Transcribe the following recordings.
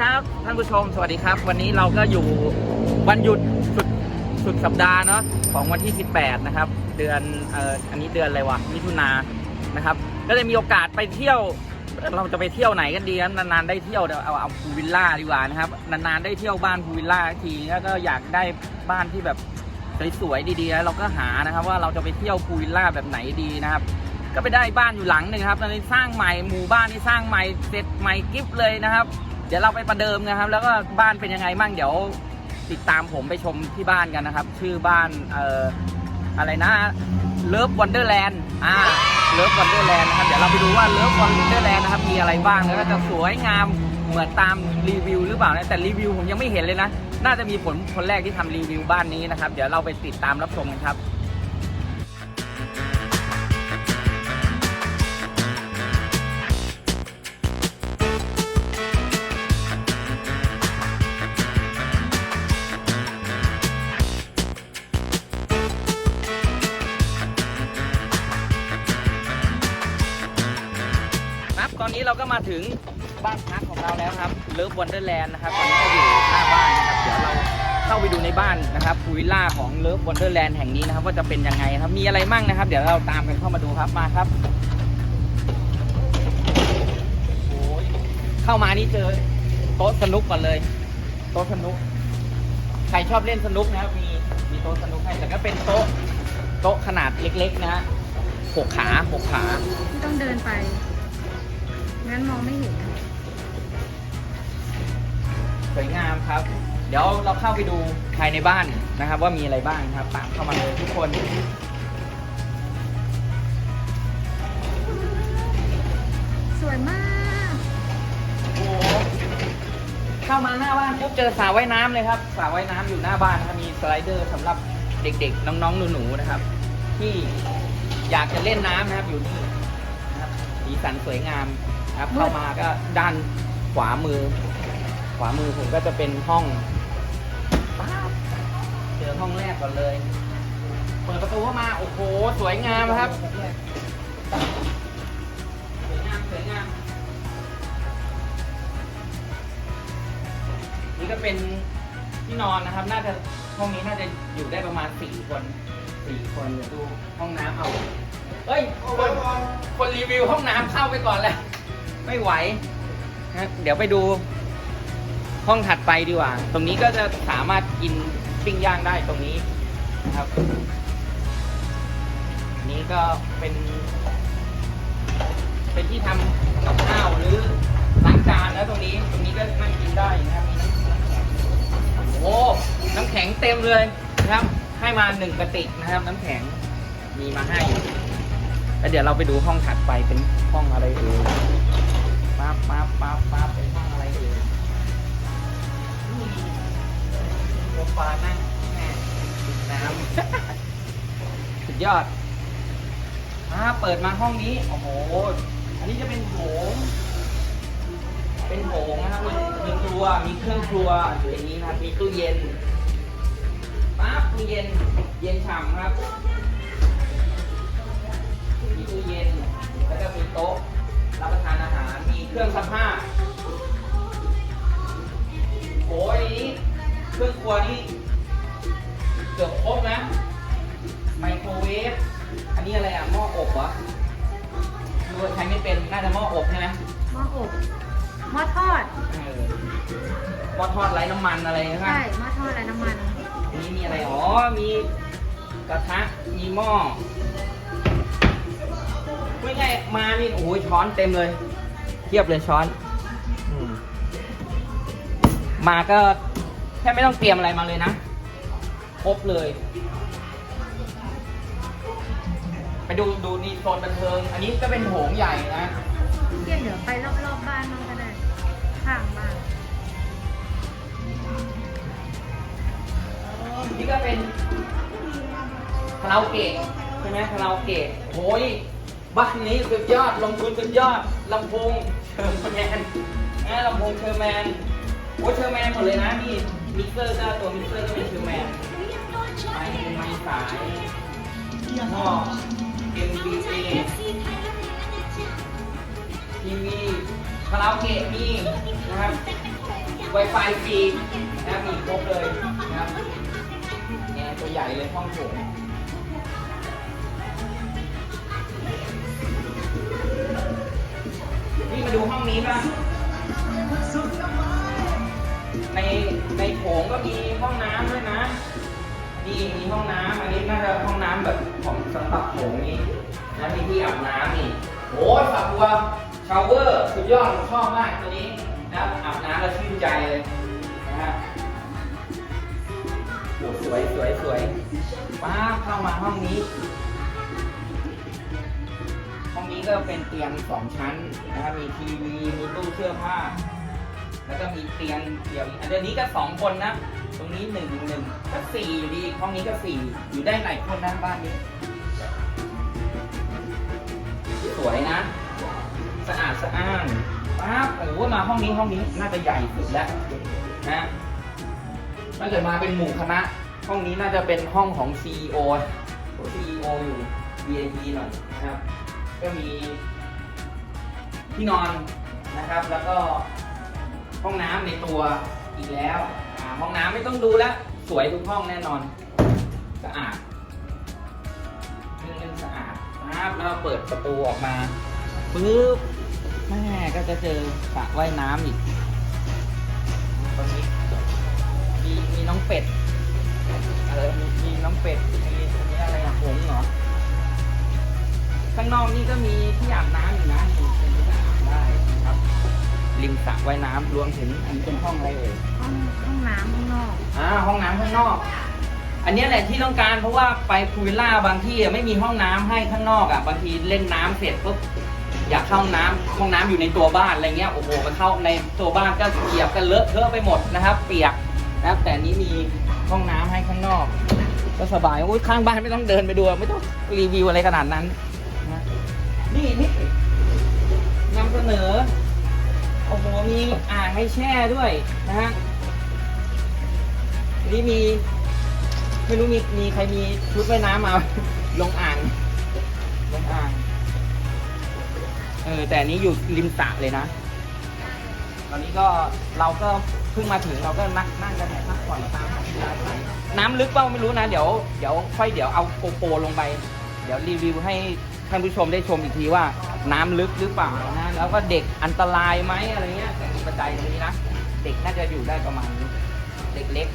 ครับท่านผู้ชมสวัสดีครับ วันนี้เราก็อยู่วันหยุดสุดสุดสัปดาห์เนาะของวันที่ 18 นะครับ เดือนเอ่ออันนี้เดือนอะไรวะมิถุนานะครับ ก็เลยมีโอกาสไปเที่ยว เราจะไปเที่ยวไหนกันดีครับนานๆได้เที่ยวเดี๋ยวเอาเอาพูวิลล่าดีกว่านะครับนานๆได้เที่ยวบ้านพูวิลล่าทีแล้วก็อยากได้บ้านที่แบบสวยๆดีๆแล้วเราก็หานะครับ ว่าเราจะไปเที่ยวพูวิลล่าแบบไหนดีนะครับก็ไปได้บ้านอยู่หลังหนึ่งครับตอนนี้สร้างใหม่หมู่บ้านนี่สร้างใหม่เสร็จใหม่กิฟเลยนะครับ เดี๋ยวเราไปประเดิมนะครับ แล้วก็บ้านเป็นยังไงบ้างเดี๋ยวติดตามผมไปชมที่บ้านกันนะครับ ชื่อบ้านเอ่ออะไรนะเลิฟวันเดอร์แลนด์อ่าเลิฟวันเดอร์แลนด์นะครับเดี๋ยวเราไปดูว่าเลิฟวันเดอร์แลนด์นะครับมีอะไรบ้างแล้วก็จะสวยงามเหมือนตามรีวิวหรือเปล่านะแต่รีวิวผมยังไม่เห็นเลยนะ น่าจะมีผลคนแรกที่ทำรีวิวบ้านนี้นะครับ เดี๋ยวเราไปติดตามรับชมกันครับ นี้เราก็มาถึงบ้านพักของเราแล้วครับเลิฟวันเดอร์แลนด์นะครับตอนนี้ก็อยู่หน้าบ้านนะครับเดี๋ยวเราเข้าไปดูในบ้านนะครับพูวิลล่าของเลิฟวันเดอร์แลนด์แห่งนี้นะครับว่าจะเป็นยังไงครับมีอะไรมั่งนะครับ เดี๋ยวเราตามกันเข้ามาดูครับมาครับโอ้ยเข้ามานี่เจอโต๊ะสนุกก่อนเลย โต๊ะสนุก ใครชอบเล่นสนุกนะครับมีมีโต๊ะสนุกให้แต่ก็เป็นโต๊ะโต๊ะขนาดเล็ก ๆ นะฮะหกขาหกขา ที่ต้องเดินไป งั้นมองไม่เห็นสวยงามครับ เดี๋ยวเราเข้าไปดูภายในบ้านนะครับ ว่ามีอะไรบ้างครับตามเข้ามาเลยทุกคนสวยมาก โอ้โหเข้ามาหน้าบ้านปุ๊บเจอสระว่ายน้ำเลยครับสระว่ายน้ำอยู่หน้าบ้านนะครับมีสไลเดอร์สำหรับเด็กๆ น้องๆหนูๆนะครับ ที่อยากจะเล่นน้ำนะครับอยู่นี่นะครับสีสันสวยงาม นะครับ เข้ามาก็ด้านขวามือ ขวามือผมก็จะเป็นห้องป๊าบเจอห้องแรกก่อนเลย เปิดประตูเข้ามา โอ้โห สวยงามครับ สวยงาม สวยงาม นี่ก็เป็นที่นอนนะครับ น่าจะห้องนี้น่าจะอยู่ได้ประมาณสี่คนสี่คนเดี๋ยวดูห้องน้ำเอา เฮ้ย คนคนรีวิวห้องน้ำเข้าไปก่อนแล้ว ไม่ไหวนะเดี๋ยวไปดูห้องถัดไปดีกว่า ตรงนี้ก็จะสามารถกินปิ้งย่างได้ตรงนี้นะครับ นี้ก็เป็น เป็นที่ทำกับข้าวหรือล้างจานแล้วตรงนี้ ตรงนี้ก็นั่งกินได้นะครับโอ้น้ำแข็งเต็มเลยนะครับ ให้มาหนึ่งกระติกนะครับ น้ำแข็งมีมาให้ แล้วเดี๋ยวเราไปดูห้องถัดไปเป็นห้องอะไรเอ่ยป๊าบป๊าบป๊าบป๊าบเป็นห้องอะไรเอ่ยนี่โซฟานั่งแม่กินน้ำสุดยอดอ่าเปิดมาห้องนี้ โอ้โห อันนี้จะเป็นโถง เป็นโถงนะครับมีมีครัว มีเครื่องครัวอยู่ในนี้นะครับ มีตู้เย็นปั๊บตู้เย็น เย็นฉ่ำครับ มีตู้เย็น แล้วก็มีโต๊ะรับประทานอาหาร มีเครื่องซักผ้าโอ้ยนี้เครื่องครัวนี่เกือบครบนะ ไมโครเวฟ อันนี้อะไรอะ หม้ออบเหรอดูว่าใช้ไม่เป็น น่าจะหม้ออบใช่ไหมหม้ออบหม้อทอดเออหม้อทอดไร้น้ำมันอะไรใช่ไหมใช่หม้อทอดและน้ำมันอันนี้มีอะไร อ๋อ มีกระทะ มีหม้อ ไม่ใช่มานี่โอ้ยช้อนเต็มเลยเทียบเลยช้อนอมมาก็แค่ไม่ต้องเตรียมอะไรมาเลยนะครบเลย ไปดูดูนี่โซนบันเทิง อันนี้ก็เป็นโถงใหญ่นะเที่ยงเดี๋ยวไปรอบๆบบ้านมั่งก็ได้ข้างบ้านนี่ก็เป็นคาราโอเกะใช่ไหมคาราโอเกะโอ้ย บ้านนี้สุดยอดลงทุนสุดยอดลำโพงเชอร์แมนนะลำโพงเชอร์แมนโอ้เชอร์แมนหมดเลยนะนี่มิกเซอร์ก็ตัวมิกเซอร์ก็เป็นเชอร์แมนไม้ไม้สายหม้อ MBA ทีวีคาราโอเกะมีนะครับ Wi-Fi ฟรีนะครับมีครบเลยนะครับแอร์ตัวใหญ่เลยห้องโถงี่มาดูห้องนี้ป่ะในในโถงก็มีห้องน้ำด้วยนะนี่มีห้องน้ำอันนี้น่าจะห้องน้ำแบบของสำหรับโถงนี้แล้วมีที่อาบน้ำนี่โอ้ยฝักบัวชาวเวอร์สุดยอดชอบมากตัวนี้นะอาบน้ำแล้วชื่นใจเลยนะฮะสวยสวยสวยป้าเข้ามาห้องนี้ นี้ก็เป็นเตียงสองชั้นนะครับ มีทีวี มีตู้เสื้อผ้า แล้วก็มีเตียงเดี่ยวอันนี้ก็สองคนนะ ตรงนี้หนึ่งหนึ่งก็สี่อยู่ดีห้องนี้ก็สี่อยู่ได้หลายคนนะบ้านนี้ สวยนะ สะอาดสะอ้านป้าบโอ้มาห้องนี้ห้องนี้น่าจะใหญ่สุดแล้วนะถ้าเกิดมาเป็นหมู่คณะ ห้องนี้น่าจะเป็นห้องของ CEO CEO อยู่ VIP หน่อยนะครับ ก็มีที่นอนนะครับ แล้วก็ห้องน้ำในตัวอีกแล้วอ่าห้องน้ำไม่ต้องดูแล้วสวยทุกห้องแน่นอนสะอาดเรื่องเรื่องสะอาดนะครับแล้วเปิดประตูออกมาปึ๊บแม่ก็จะเจอสระว่ายน้ำอีกตรงนี้มีมีน้องเป็ดเออมีมีน้องเป็ดางนอกนี่ก็มีที่อาบน้ำอยู่นะมีเป็นที่อาบได้นะครับ ริมสระว่ายน้ำรวมถึงอันนี้เป็นห้องอะไรเอ่ยห้องห้องน้ำข้างนอกอ่าห้องน้ำข้างนอก อันเนี้ยแหละที่ต้องการเพราะว่าไปพูวิลล่าบางที่อะไม่มีห้องน้ำให้ข้างนอกอะบางทีเล่นน้ำเสร็จปุ๊บอยากเข้าห้องน้ำห้องน้ำอยู่ในตัวบ้านอะไรเงี้ยโอ้โหมันเข้าในตัวบ้านก็เปียกกันเลอะเทอะไปหมดนะครับ เปียกนะครับแต่อันนี้มีห้องน้ำให้ข้างนอก ก็สบายอุ้ยข้างบ้านไม่ต้องเดินไปดูไม่ต้องรีวิวอะไรขนาดนั้นนะ นี่นี่นำเสนอ โอ้โห มีอ่างให้แช่ด้วยนะฮะนี่มี ไม่รู้มีมีใครมีชุดว่ายน้ำมาลงอ่าง ลงอ่าง เออ แต่อันนี้อยู่ริมสระเลยนะ ตอนนี้ก็เราก็เพิ่งมาถึงเราก็นั่งนั่งกันพักผ่อนตามธรรมชาติไปน้ำลึกเปล่าไม่รู้นะ เดี๋ยวเดี๋ยวค่อยเดี๋ยวเอาโกโปรลงไป เดี๋ยวรีวิวให้ ท่านผู้ชมได้ชมอีกทีว่าน้ำลึกหรือเปล่านะแล้วก็เด็กอันตรายไหมอะไรเงี้ยแต่ปัจจัยตรงนี้นะเด็กน่าจะอยู่ได้ประมาณนี้เด็กเล็ก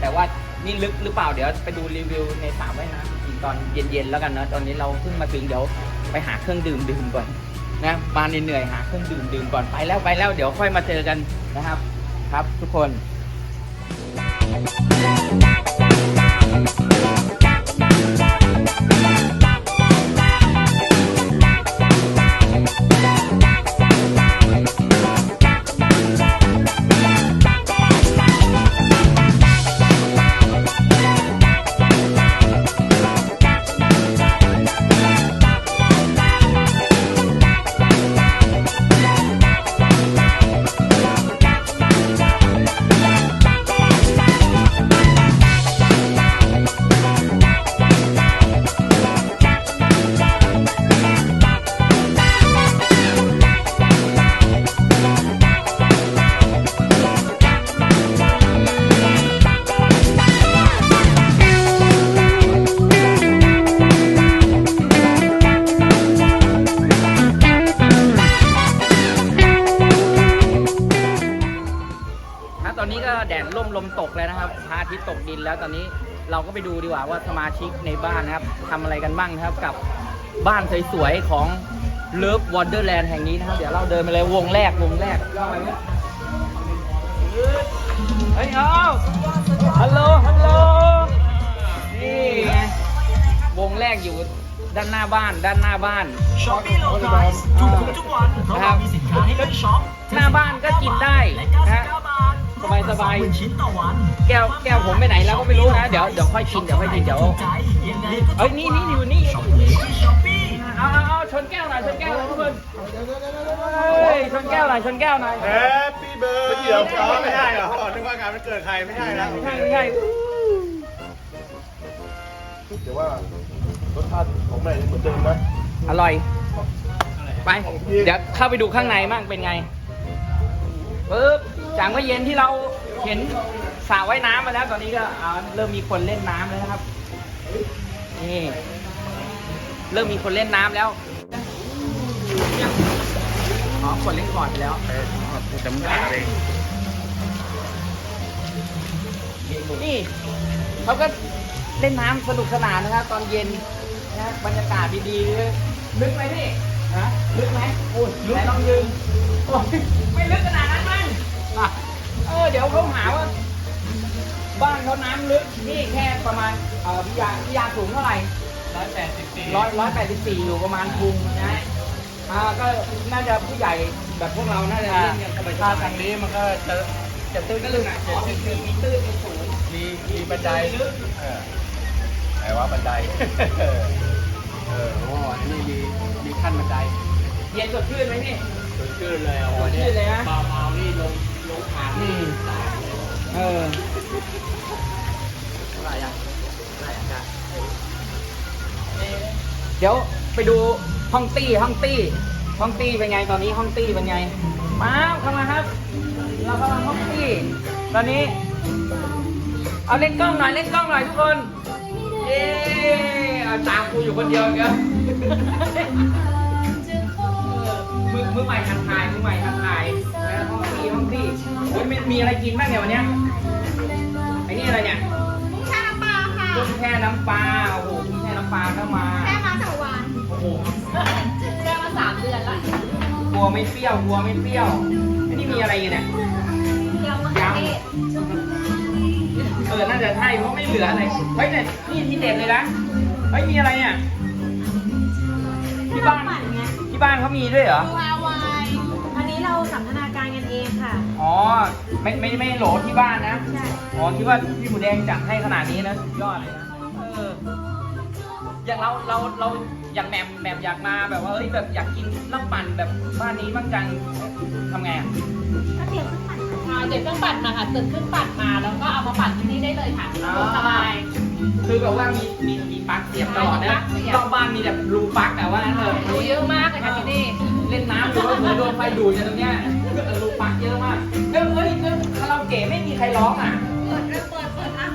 แต่ว่านี่ลึกหรือเปล่าเดี๋ยวไปดูรีวิวในสระว่ายน้ำอีกทีตอนเย็นๆแล้วกันเนะตอนนี้เราเพิ่งมาถึงเดี๋ยวไปหาเครื่องดื่มดื่มก่อนนะมาเหนื่อยๆหาเครื่องดื่มดื่มก่อนไปแล้วไปแล้วเดี๋ยวค่อยมาเจอกันนะครับครับทุกคน ทิตย์ตกดินแล้วตอนนี้เราก็ไปดูดีกว่าว่าสมาชิกในบ้านนะครับทำอะไรกันบ้างนะครับกับบ้านสวยๆของเลิฟวอเดอร์แลนด์แห่งนี้นะครับ เดี๋ยวเราเดินไปเลยวงแรกวงแรกเข้าไปเฮ้ยเอาฮัลโหลฮัลโหลนี่ไงวงแรกอยู่ด้านหน้าบ้านด้านหน้าบ้านช้อปปี้โลทายถูกคุ้มทุกวันเพราะมีสินค้าให้เลือกช็อปหน้าบ้านก็กินได้นะ สบายสบายหมื่นชิ้นต่อวันแก้วแก้วผมไปไหนแล้วก็ไม่รู้นะ เดี๋ยวเดี๋ยวค่อยกินเดี๋ยวค่อยกินเดี๋ยวถูกใจยังไงก็เอ้ยนี่นี่อยู่นี่ช็อปปี้ที่ช้อปปี้เอาเอาเอาชนแก้วหน่อยชนแก้วหน่อยทุกคนเฮ้ยชนแก้วหน่อยชนแก้วหน่อยแฮปปี้เบิร์ดเดี๋ยวอ๋อไม่ใช่เหรอนึกว่างานมันเกิดใครไม่ใช่แล้วไม่ใช่ไม่ใช่เดี๋ยวว่ารสชาติของแม่ยังเหมือนเดิมนะอร่อย ไป เดี๋ยวเข้าไปดูข้างในมั่งเป็นไงรปึ๊บ จากเมื่อเย็นที่เราเห็นสระว่ายน้ำมาแล้วตอนนี้ก็อ่าเริ่มมีคนเล่นน้ำแล้วนะครับนี่เริ่มมีคนเล่นน้ำแล้วอ๋อคนเล่นก่อนไปแล้วจำได้เลยนี่เขาก็เล่นน้ำสนุกสนานนะครับ ตอนเย็นนะบรรยากาศดีๆเลยลึกไหมพี่ฮะลึกไหมโอ้ยลึกลองยืนโอ้ยไม่ลึกขนาดนั้นมั้ง อะเออเดี๋ยวเขาหาว่า บ้านเขาน้ำลึกนี่แค่ประมาณเอ่อพิยาพิยาสูงเท่าไหร่ร้อยแปดสิบสี่ร้อยร้อยแปดสิบสี่อยู่ประมาณพุงนะฮะอ่าก็น่าจะผู้ใหญ่แบบพวกเราน่าจะเล่นกันสบายๆ ถ้าทางนี้มันก็จะจะตื้นก็ลึกอะอ๋อมีมีมีตื้นมีสูงมีมีบันไดเออไหนว่าบันไดเออโอ้อันนี้มีมีขั้นบันไดเย็นสดชื่นไหมพี่ สดชื่นเลยโอ้โหสดชื่นเลยนะเบาๆนี่ลงลง อืมเออเดี๋ยวไปดูห้องตี้ห้องตี้ ห้องตี้เป็นไงตอนนี้ห้องตี้เป็นไงมาเข้ามาครับ เรากำลังห้องตี้ ตอนนี้ เอาเล่นกล้องหน่อยเล่นกล้องหน่อยทุกคนเย้เอาตามกูอยู่คนเดียวอีกันมือมือใหม่ทักทายมือใหม่ทักทายนะห้ องตี้ห้องตี้โอ้ยมีมีอะไรกินบ้างเนี่ยวันเนี้ยไอ้นี่อะไรเนี่ยแช่น้ำปลาค่ะกุ้งแช่น้ำปลา โอ้โหกุ้งแช่น้ำปลาเข้ามา แช่มาสองวันโอ้โหแช่มาสามเดือนละกลัวไม่เปรี้ยวกลัวไม่เปรี้ยวอันนี้มีอะไรอยู่เนี่ยเดี๋ยวมะเขือเทศเออ น่าจะใช่เพราะไม่เหลืออะไร เฮ้ยเนี่ยนี่ที่เด็ดเลยนะ เฮ้ยมีอะไรเนี่ย ที่บ้าน ปั่นไงที่บ้านเขามีด้วยเหรอวา ไม่ไม่ไม่โหลที่บ้านนะ ใช่อ๋อคิดว่าพี่หมูแดงจัดให้ขนาดนี้นะสุดยอดเลยนะเอออย่างเราเราเราอย่างแหมมแหมมอยากมาแบบว่าเอ้ยแบบอยากกินเหล้าปั่นแบบบ้านนี้บ้างจังทำไงอะก็เตรียมเครื่องปั่นมา อ่าเด็กเครื่องปั่นมาค่ะตื่นขึ้นปั่นมาแล้วก็เอามาปั่นที่นี่ได้เลยค่ะสะดวกสบาย คือแบบว่ามีมีมีปลั๊กเสียบตลอดมีปลั๊นะกเสียบ รอบบ้านมีแบบรูปลั๊กแต่ว่างั้นเถอะดูเยอะมากเลยค่ะที่นี่เล่นน้ำหรือว่าเหมือนโดนไฟดูดอย่างตรงเนี้ยเออรูปลั๊กเยอะมากเรื่องเอ้ยเรื่องคาราโอเกะไม่มีใครร้องอะเปิดเริ่มเปิดเปิดอะ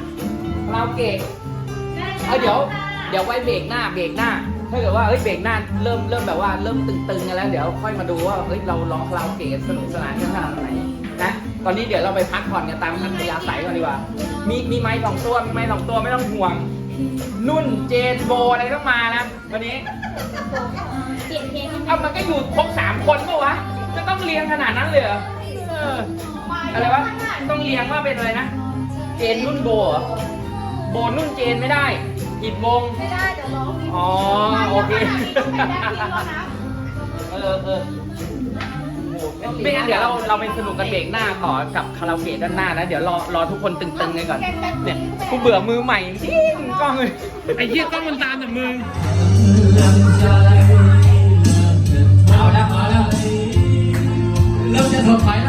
คาราโอเกะ เออเดี๋ยว เดี๋ยวไว้เบรกหน้าเบรกหน้า ถ้าเกิดว่าเอ้ยเบรกหน้าเริ่มเริ่มแบบว่าเริ่มตึงๆกันแล้ว เดี๋ยวค่อยมาดูว่าเฮ้ยเราร้องคาราโอเกะสนุกสนานกันขนาดไหน นะตอนนี้เดี๋ยวเราไปพักผ่อนกันตามอัธยาศัยก่อนดีกว่า มีมีไม้สองตัวมีไม้สองตัวไม่ต้องห่วง นุ่นเจนโบอะไรต้องมานะวันนี้เปลี่ยนเพลงเอามันก็อยู่ครบสามคนปะวะจะต้องเรียงขนาดนั้นเลยเหรอเอออะไรวะต้องเรียงว่าเป็นอะไรนะ เจนนุ่นโบเหรอโบนุ่นเจนไม่ได้ผิดวงไม่ได้เดี๋ยวร้องผิดอ๋อโอเคไม่ได้ผิดแล้วนะเออเออ ไม่งั้นเดี๋ยวเราเราไปสนุกกันเบรกหน้าต่อกับคาราโอเกะด้านหน้านะ เดี๋ยวรอรอทุกคนตึงๆกันก่อน เนี่ยกูเบื่อมือใหม่จริงกล้องเลยไอ้เหี้ยกล้องมันตามแต่มึงเอาแล้วเอาแล้วเราจะถอดถ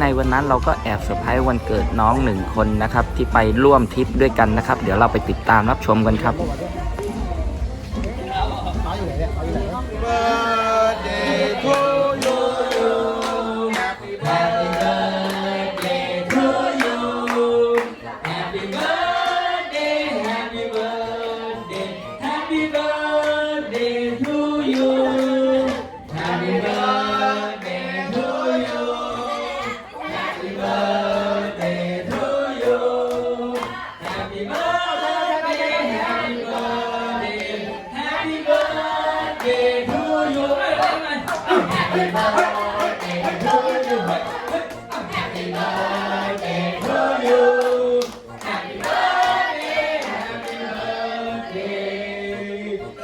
ในวันนั้นเราก็แอบเซอร์ไพรส์วันเกิดน้องหนึ่งคนนะครับ ที่ไปร่วมทริปด้วยกันนะครับ เดี๋ยวเราไปติดตามรับชมกันครับ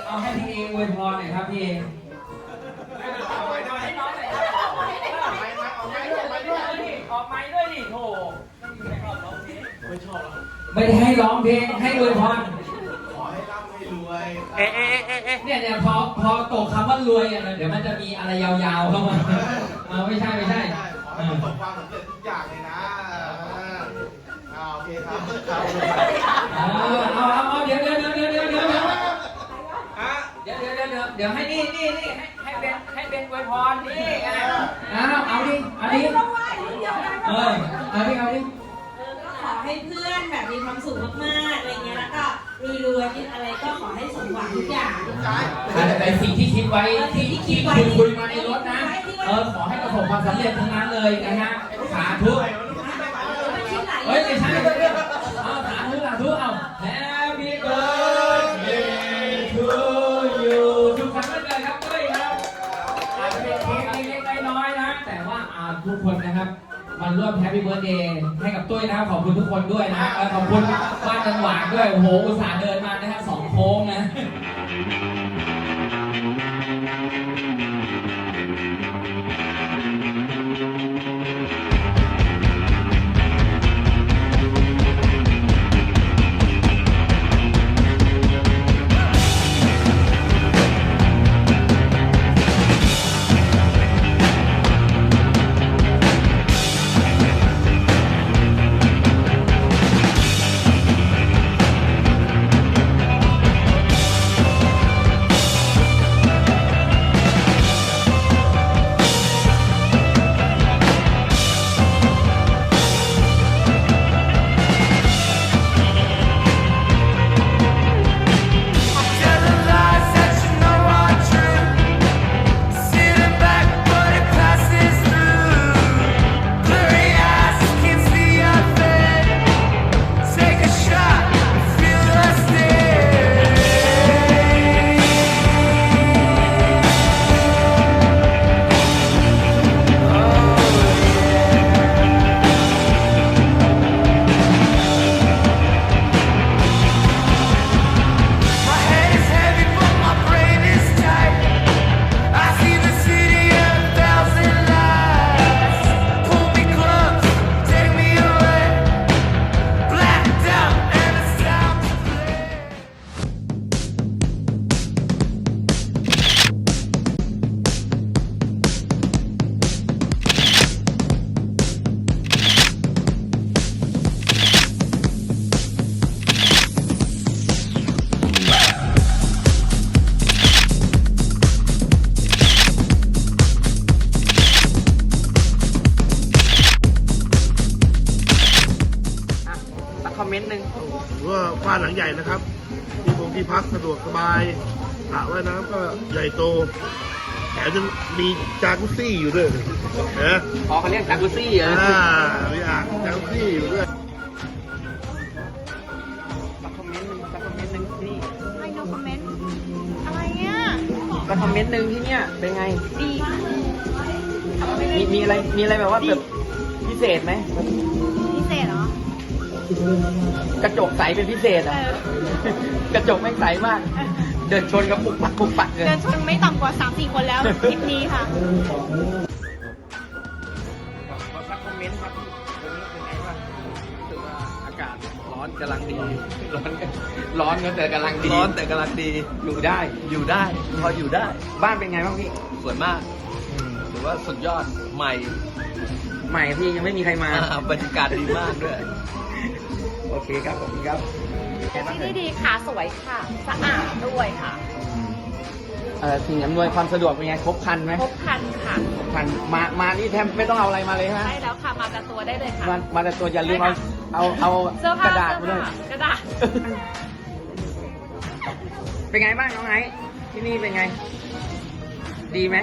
เอาให้พี่เองอวยพรหน่อยครับพี่เองออกไม้ด้วยดิโถไม่ได้ให้ร้องเพลงให้อวยพรเอ๊ะเอ๊ะเอ๊ะเอ๊ะเนี่ยเนี่ยพอพอตกคำว่ารวยอะเดี๋ยวมันจะมีอะไรยาวๆเข้ามา ออไม่ใช่ไม่ใช่ขอให้ประสบความสำเร็จทุกอย่างเลยนะอ่าโอเคครับครับเออเอาเอาเอาเดี๋ยวเดี๋ยวเดี๋ยวเดี๋ยวเดี๋ยวเดี๋ยวเดี๋ยวฮะเดี๋ยวเดี๋ยวเดี๋ยวเดี๋ยวเดี๋ยวให้นี่นี่นี่ให้ให้เป็นให้เป็นอวยพรนี่ไงเอาเอาดิเอาดิเออเอาดิเอาดิขอให้เพื่อนแบบมีความสุขมากๆอะไรเงี้ยแล้วก็มี รวยกินอะไรก็ขอให้สมหวังทุกอย่างแต่แต่สิ่งที่คิดไว้ที่ที่คุยคุยมาในรถนะ เออขอให้ประสบความสำเร็จทั้งนั้นเลยนะฮะสาธุ ไม่คิดหลายเฮ้ยไม่ใช่ ร่วมแฮปปี้เบิร์ดเดย์ให้กับตุ้ยนะครับขอบคุณทุกคนด้วยนะขอบคุณบ้านจังหวางด้วยโอ้โหอุตส่าห์เดินมานะฮะสองโค้งนะ สะดวกสบายสระว่ายน้ำก็ใหญ่โตแถมยังมีจากุซี่อยู่ด้วยนะพอเขาเรียกจากุซี่เหรออ่ามีอ่างจากุซี่อยู่ด้วยสักคอมเมนต์หนึ่งสักคอมเมนต์หนึ่งนี่ให้โนคอมเมนต์อะไรเนี่ยสักคอมเมนต์หนึ่งที่เนี่ยเป็นไง ดีมีมีอะไรมีอะไรแบบว่าแบบพิเศษไหมพิเศษเหรอ กระจกใสเป็นพิเศษเหรเออะอกระจกไม่งใสมาก เดินชนกับปุกปักปุกปักเลยเดินชนไม่ต่ำกว่า 3-4 คนแล้วทริปนี้ค่ะขอสักคอมเมนต์ครับวันนี้เป็นไงบ้างรู้สึกว่าอากาศร้อนกำลังดี ร้อนก็ร้อนก็แต่กำลังดี ร้อนแต่กำลังดี อยู่ได้ อยู่ได้ พออยู่ได้ บ้านเป็นไงบ้างพี่ สวยมากถือว่าสุดยอด ใหม่ ใหม่พี่ยังไม่มีใครมาอ่าบรรยากาศดีมากด้วย โอเคครับขอบคุณครับที่นี่ดีค่ะสวยค่ะ สะอาดด้วยค่ะเอ่อสิ่งอำนวยความสะดวกเป็นไงครบครันไหมครบครันค่ะครบครันมามานี่แทบไม่ต้องเอาอะไรมาเลยใช่ไหมได้แล้วค่ะมาแต่ตัวได้เลยค่ะมามาแต่ตัวอย่าลืมเอาเอาเอาเสื้อกผ้าระดาษเสื้มาอด้วยผ้ากระดาษ เป็นไงบ้างน้องไอซ์ที่นี่เป็นไง ดีไหม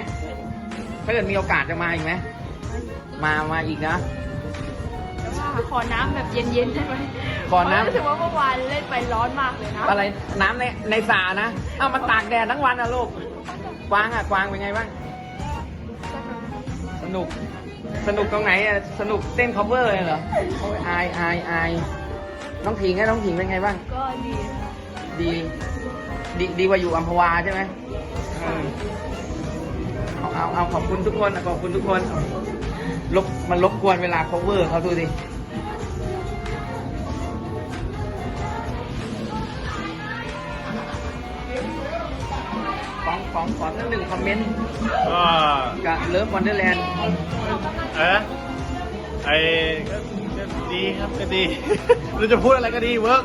ถ้าเกิดมีโอกาสจะมาอีกไหมมามาอีกนะ ขอน้ำแบบเย็นๆได้ไหมขอน้ำ เพราะรู้สึกว่าเมื่อวานเล่นไปร้อนมากเลยนะอะไรน้ำในในสานะ เอามันตากแดดทั้งวันนะลูก กวางอะกวางเป็นไงบ้างนุก สนุกตรงไหนอะสนุกเต้น cover เลยเหรอโอ้ยอายอายอายน้องผิงไงน้องผิงเป็นไงบ้าง ก็ดีค่ะดี ดีดีกว่าอยู่อัมพวาใช่ไหมเออเอาเอาเอาขอบคุณทุกคนนะขอบคุณทุกคนลบมันรบกวนเวลา cover เขาดูดิ ของของขอสักหนึ่งคอมเมนต์ก็กับเลิฟวันเดอร์แลนด์เออไอ้ก็ก็ดีครับก็ดี เราจะพูดอะไรก็ดีเวิร์ก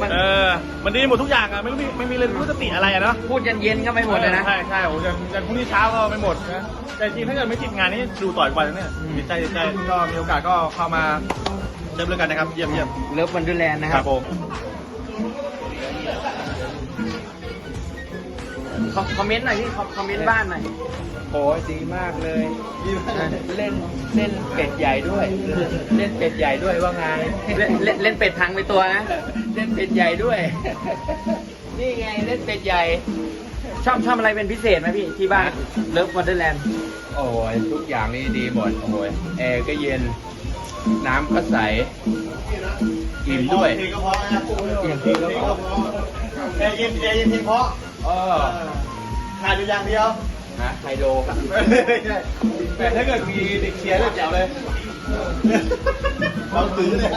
มันเออมันดีหมดทุกอย่างอะไม่มีไม่มีเลยรู้สติอะไรอะเนาะพูดเย็นๆก็ไม่หมดเลยนะ ใช่ใช่โอ้ยันยันพรุ่งนี้เช้าก็ไม่หมดนะแต่จริงถ้าเกิดไม่ติดงานนี้ดูต่อยวันเนี่ยอืมดีใจดีใจก็มีโอกาสก็เข้ามาเริ่มเรื่องกันนะครับเยี่ยมเยี่ยมเลิฟวันเดอร์แลนด์นะคครัรับบผม คอมคอมเมนต์หน่อยพี่คอมคอมเมนต์บ้านหน่อยโอ้ยดีมากเลย เล่นเล่นเป็ดใหญ่ด้วย เล่นเป็ดใหญ่ด้วยว่าไงเล่นเล่นเล่นเป็ดพังไปตัวนะเล่นเป็ดใหญ่ด้วย นี่ไงเล่นเป็ดใหญ่ชอบชอบอะไรเป็นพิเศษไหมพี่ที่บ้านเลิฟวันเดอร์แลนด์โอ้ยทุกอย่างนี่ดีหมดโอ้ยแอร์ก็เย็น น้ำก็ใสอิ่มด้วยก็พอนะเพียงก็พอแอร์เย็นแอร์เย็นเพียงพอเออ ขาดอยู่อย่างเดียวนะไฮโดครับแต่ถ้าเกิดมีเด็กเชียร์เลยแจ๋วเลยเราตื้อเลย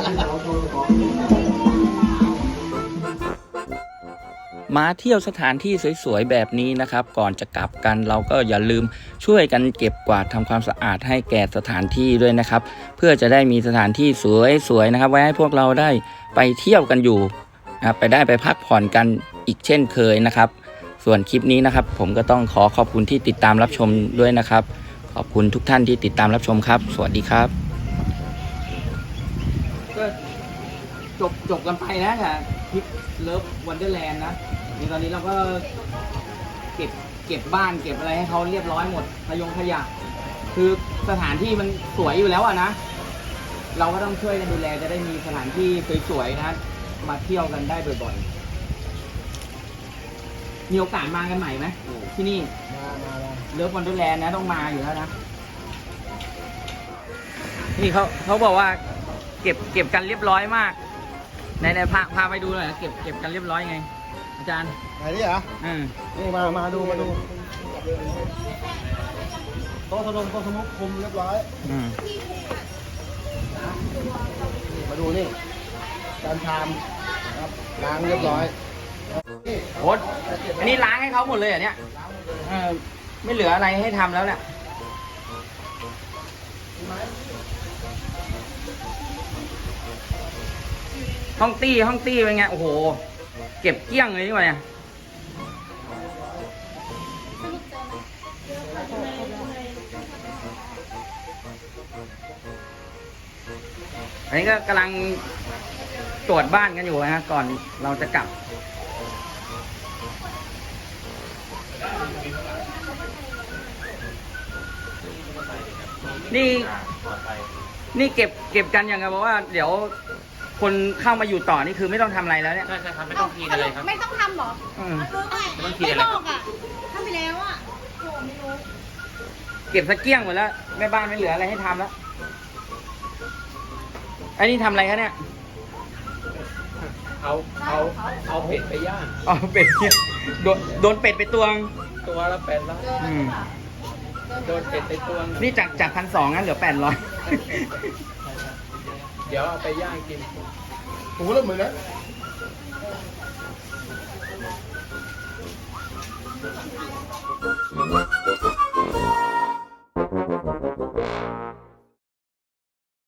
มาเที่ยวสถานที่สวยๆแบบนี้นะครับ ก่อนจะกลับกันเราก็อย่าลืมช่วยกันเก็บกวาดทำความสะอาดให้แก่สถานที่ด้วยนะครับ เพื่อจะได้มีสถานที่สวยๆนะครับ ไว้ให้พวกเราได้ไปเที่ยวกันอยู่นะครับไปได้ไปพักผ่อนกันอีกเช่นเคยนะครับ ส่วนคลิปนี้นะครับ ผมก็ต้องขอขอบคุณที่ติดตามรับชมด้วยนะครับ ขอบคุณทุกท่านที่ติดตามรับชมครับ สวัสดีครับ ก็จบจบกันไปนะกับทริปเลิฟวันเดอร์แลนด์นะในตอนนี้เราก็เก็บเก็บบ้านเก็บอะไรให้เขาเรียบร้อยหมดขยงขยะ คือสถานที่มันสวยอยู่แล้วอะนะ เราก็ต้องช่วยกันดูแลจะได้มีสถานที่สวยๆนะ มาเที่ยวกันได้บ่อยๆ มีโอกาสมากันใหม่ไหมที่นี่เลิฟวันเดอร์แลนด์นะต้องมาอยู่แล้วนะ นี่เขาเขาบอกว่า เก็บเก็บกันเรียบร้อยมากไหนไหนพาพาไปดูหน่อยนะเก็บเก็บกันเรียบร้อยไง อาจารย์ไหนนี่เหรออืมนี่มามาดูมาดูโต๊ะสนุกโต๊ะสนุกคุมเรียบร้อยอืมมาดูนี่จานชามครับล้างเรียบร้อย โอ๊ตอันนี้ล้างให้เขาหมดเลยเหรอเนี่ยเออไม่เหลืออะไรให้ทำแล้วเนี่ย ห้องตี้ห้องตี้เป็นไง โอ้โห เก็บเกลี้ยงเลยนี่หว่าเนี่ย อันนี้ก็กำลังตรวจบ้านกันอยู่นะฮะก่อนเราจะกลับ นี่นี่เก็บเก็บกันอย่างไงบอกว่า เดี๋ยวคนเข้ามาอยู่ต่อนี่คือไม่ต้องทำอะไรแล้วเนี่ยไม่ต้องทำเหรออืม ไม่บอกอะทำไปแล้วอะโหไม่รู้เก็บสะเกี้ยงหมดแล้วแม่บ้านไม่เหลืออะไรให้ทำแล้วไอ้นี่ทำอะไรคะเนี่ยเอาเอาเอาเป็ดไปย่าง อ๋อเป็ดเนี่ยโดนโดนเป็ดไปตวงตัวละแปดร้อยอืม โดนเจ็ดไปตัวนี่จากจากพันสองงั้นเหลือแปดร้อยเดี๋ยวเอาไปย่างกินโอ้หแล้วมือนนะ